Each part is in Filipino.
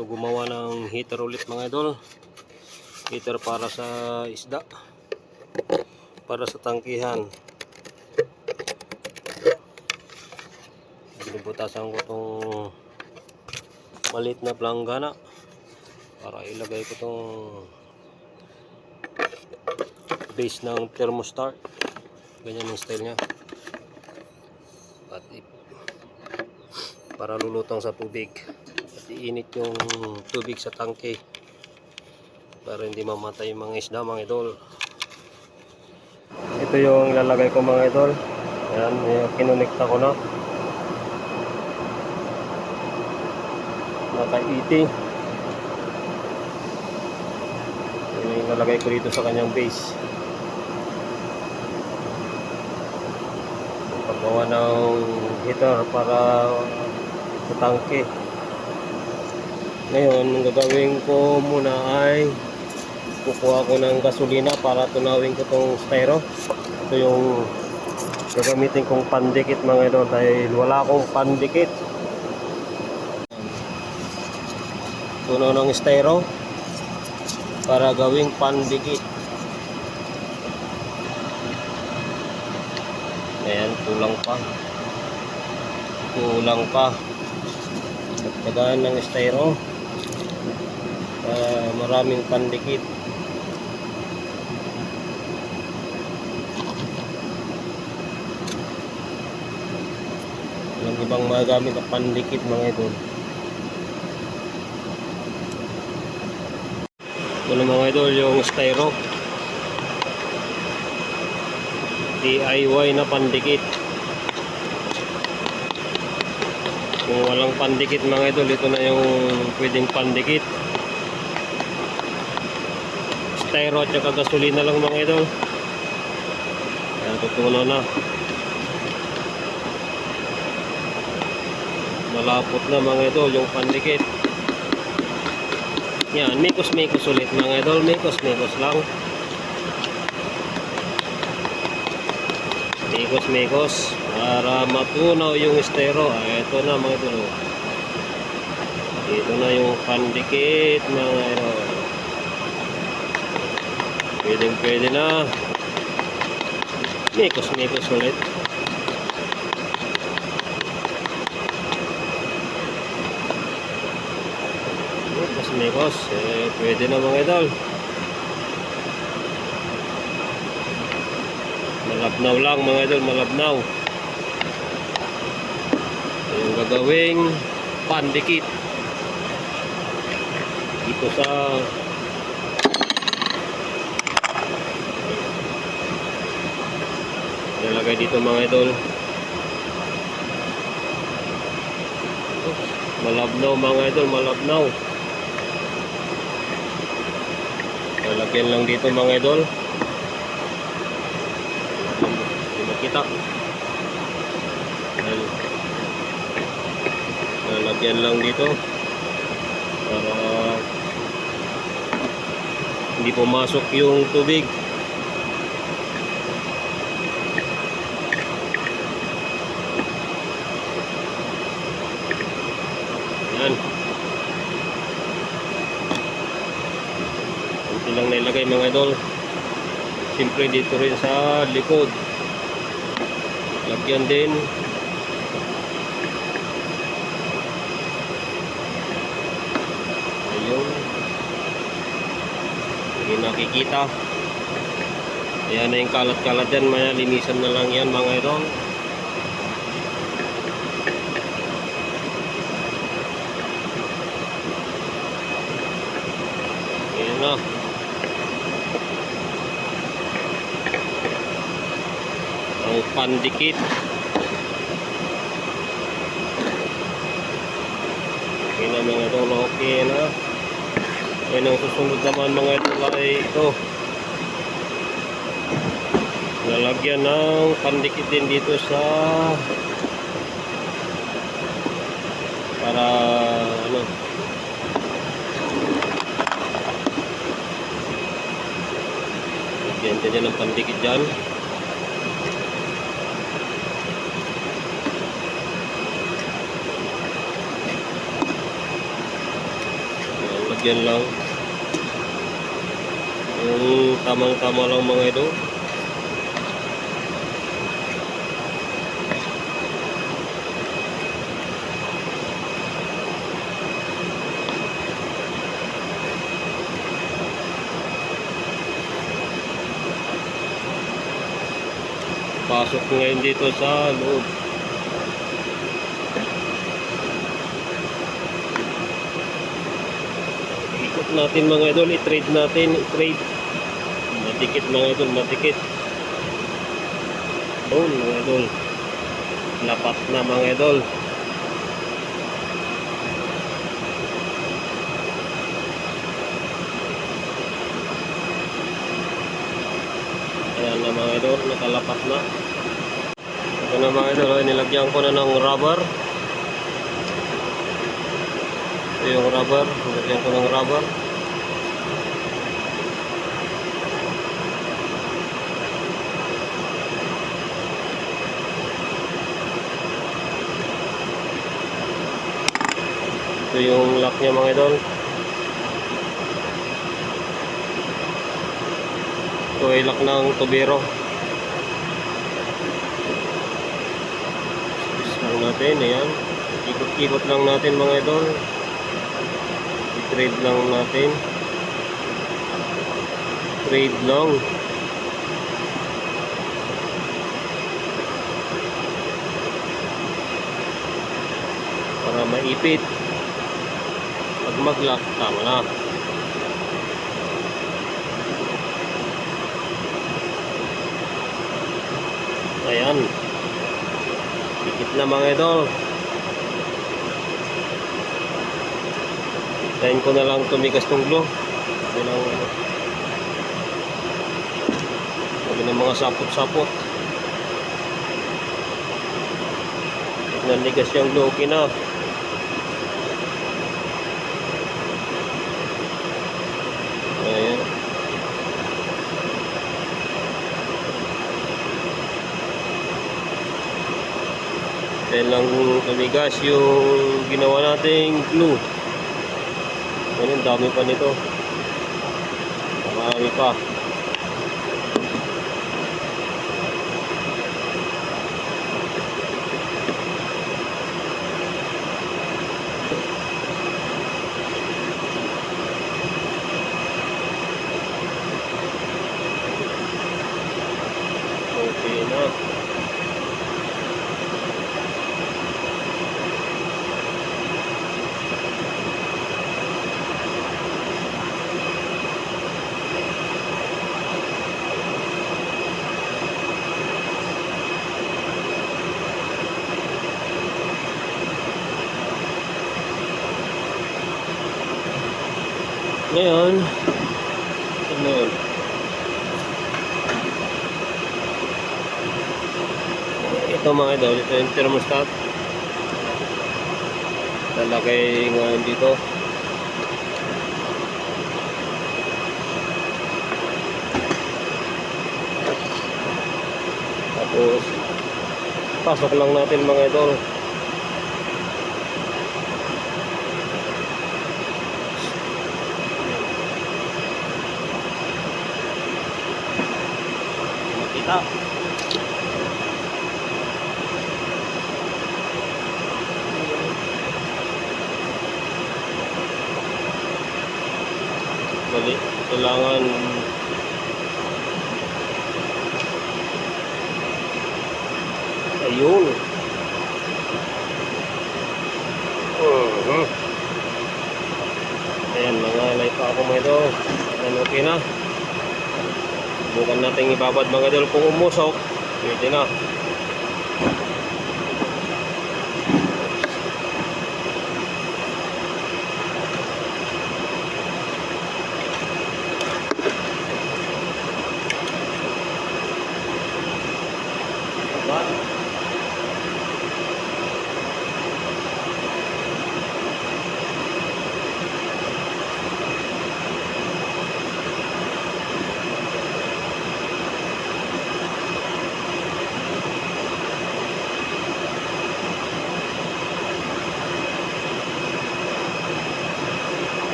Ito gumawa ng heater ulit mga idol. Heater para sa isda. Para sa tangkihan. Binubutasan ko tong maliit na planggana para ilagay ko tong base ng thermostat. Ganyan yung style niya. At para lulutang sa tubig iinit yung tubig sa tangke para hindi mamatay yung mga isda mga idol. Ito yung ilalagay ko mga idol. Yan yung kinonekta ko na. Naka-eating yun yung ilalagay ko dito sa kanyang base. Paggawa ng heater para sa tangke ngayon ang gagawin ko muna ay kukuha ko ng gasolina para tunawin ko tong styro. Ito yung gagamitin kong pandikit mga idol dahil wala akong pandikit. Tunaw ng styro para gawing pandikit. Ayan kulang pa. Kulang pa. Tagaan ng styro Ah, maraming pandikit. Walang ibang magamit na pandikit mga idol. Ito mga idol yung styro. DIY na pandikit. Kung walang pandikit mga idol ito na yung pwedeng pandikit styro at saka gasolina lang mga idol. Kaya tutunaw na. Malapot na mga idol yung pandikit. Yan mikos mikos ulit mga idol. Mikos mikos lang. Mikos mikos para matunaw yung estero. Ah, ito na mga idol. Oh. ito na yung pandikit mga idol pwedeng pwede na. Mikos mikos ulit. Mikos mikos. Eh, pwede na mga idol. Malabnaw lang mga idol malabnaw. Yung gagawing pandikit. Dito sa nilagay dito mga idol. Malabnaw mga idol malabnaw. Lalagyan lang dito mga idol. Hindi makita. Lalagyan lang dito para hindi pumasok yung tubig Yan. Lang nailagay mga idol. Siyempre dito rin sa likod. Lagyan din. Ayun. Hindi nakikita. Ayan na yung kalat-kalat dyan. Maya linisan na lang yan mga idol. Ayan na. Ang pandikit. Okay na mga idol, okay na. Ayan ang susunod naman mga idol ay ito. Lalagyan ng pandikit din dito sa para ano Lagyan ka dyan ng pandikit dyan. Yan lang. Yung tamang-tama lang mga idol. Pasok ngayon dito sa loob. Natin mga idol, i-trade natin, i-trade. Matikit mga idol, matikit. Doon mga idol. Lapat na mga idol. Ayan na mga idol, nakalapat na. Ito na mga idol, nilagyan ko na ng rubber. Ito yung rubber, nilagyan ko ng rubber. Ito yung lock niya mga idol. Ito ay lock ng tubero. Lang natin, ayan. Ikot-ikot lang natin mga idol. I-trade lang natin. Trade lang. Para maipit. Pag mag-lock, tama na. Ayan. Dikit na mga idol. Tayin ko na lang tumigas tong ng, ano, sabi ng mga sapot-sapot. Nanigas yung glue, okay na. Ayan. Then lang tumigas yung ginawa nating glue. Ganun, dami pa nito. Marami pa. Okay na. Ngayon, ano? Ito mga idol, ito yung thermostat. Lalagay ngayon dito. Tapos, pasok lang natin mga idol. Makita. Mali. Kailangan Ayun. Mhm. Ayan, mga light pa ako mga idol. Ayan, okay na. Subukan natin ibabad mga idol kung umusok. Pwede na.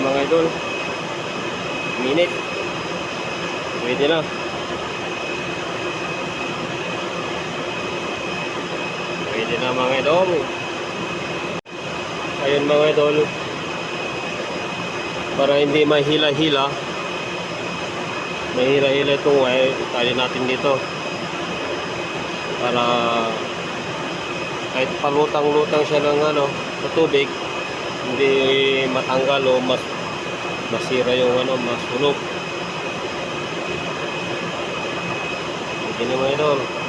Mga idol. Minute. Pwede na. Pwede na mga idol. Ayun mga idol. Para hindi mahila-hila. Mahila-hila itong wire. Tali natin dito. Para kahit palutang-lutang siya ng ano, sa tubig, hindi matanggal o mas masira yung ano, masunog. Hindi na mga idol.